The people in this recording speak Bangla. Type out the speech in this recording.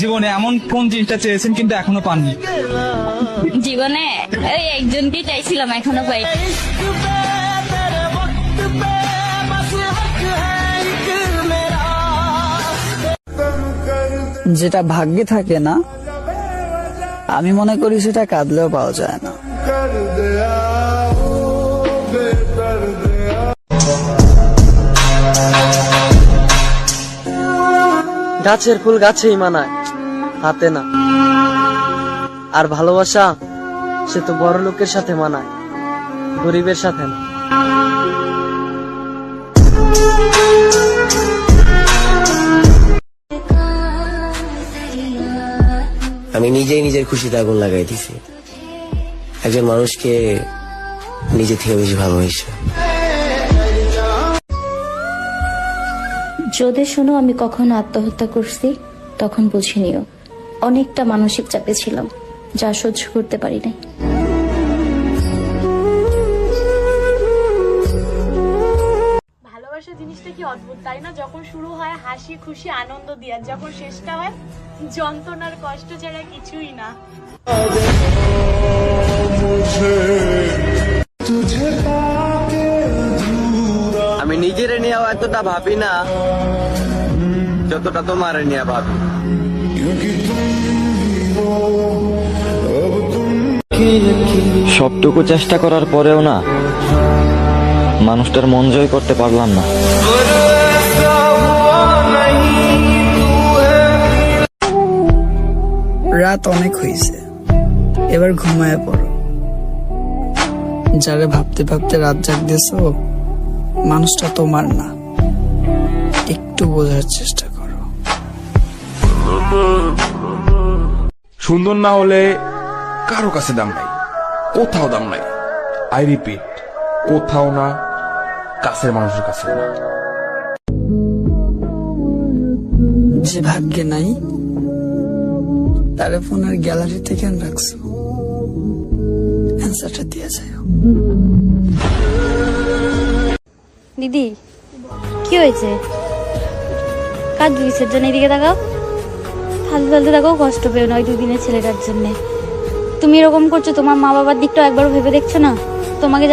জীবনে এমন কোন জিনিসটা চেয়েছেন কিন্তু এখনও পাননি? জীবনে ওই একজনকে চাইছিলাম এখনও পাই যেটা ভাগ্যে থাকে না আমি মনে করি সেটা কাঁদলেও পাওয়া যায় না। গাছের ফুল গাছেই মানায়, হাতে না। আর ভালোবাসা, সে তো বড় লোকের সাথে মানায়, গরিবের সাথে না। আমি নিজেই নিজের খুশিতে আগুন লাগাই দিছি একজন মানুষকে নিজে থেকে বেশি ভালোবাসে। যদি শোনো আমি কখনো আত্মহত্যা করছি, তখন বুঝিনিও। অনেকটা মানসিক চাপে ছিলাম, যা সহ্য করতে পারি নাই। ভালোবাসা জিনিসটা কি অদ্ভুত? তাই না? যখন শুরু হয় হাসি, খুশি, আনন্দ দিয়ে, যখন শেষটা হয় যন্ত্রণার কষ্ট ছাড়া কিছুই না। নিজের নিয়েও এতটা ভাবি না যতটা তোমার নিয়ে ভাবি। সবটুকু চেষ্টা করার পরেও না মানুষটার মন জয় করতে পারলাম না। রাত অনেক হয়েছে এবার ঘুমায় পড়ো। যারে ভাবতে ভাবতে রাত জাগতেছ মানুষটা তোমার না। একটু বোঝার চেষ্টা করো। সুন্দর না হলে কারও কাছে দাম নাই। কোথাও দাম নাই। আই রিপিট কোথাও না কাছের মানুষের কাছে না। যে ভাগ্যে নাই তারে ফোনের গ্যালারিতে কেন রাখছো। অ্যান্সারটা দিয়ে যায় দিদি, কি হয়েছে? কার জুইসের জন্য এদিকে তাকাও। ফালতু ফালতু তাকাও, কষ্ট পেও না ওই দুদিনের ছেলেটার জন্যে। তুমি এরকম করছ, তোমার মা বাবার দিকটাও একবার ভেবে দেখছ না? তোমাকে